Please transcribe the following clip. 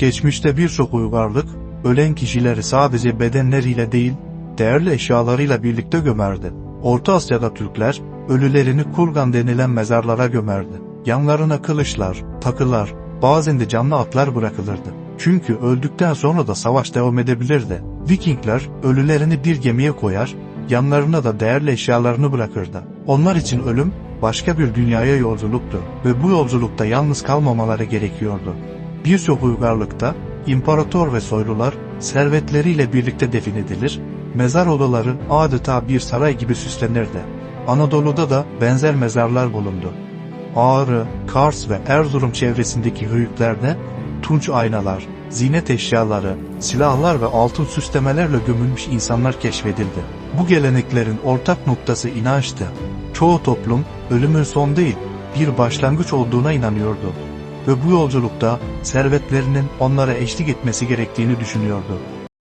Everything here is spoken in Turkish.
Geçmişte birçok uygarlık, ölen kişileri sadece bedenleriyle değil, değerli eşyalarıyla birlikte gömerdi. Orta Asya'da Türkler, ölülerini kurgan denilen mezarlara gömerdi. Yanlarına kılıçlar, takılar, bazen de canlı atlar bırakılırdı. Çünkü öldükten sonra da savaş devam edebilirdi. Vikingler ölülerini bir gemiye koyar, yanlarına da değerli eşyalarını bırakırdı. Onlar için ölüm başka bir dünyaya yolculuktu ve bu yolculukta yalnız kalmamaları gerekiyordu. Birçok uygarlıkta imparator ve soylular servetleriyle birlikte defin edilir, mezar odaları adeta bir saray gibi süslenirdi. Anadolu'da da benzer mezarlar bulundu. Ağrı, Kars ve Erzurum çevresindeki höyüklerde tunç aynalar, zinet eşyaları, silahlar ve altın süslemelerle gömülmüş insanlar keşfedildi. Bu geleneklerin ortak noktası inançtı. Çoğu toplum ölümün son değil, bir başlangıç olduğuna inanıyordu ve bu yolculukta servetlerinin onlara eşlik etmesi gerektiğini düşünüyordu.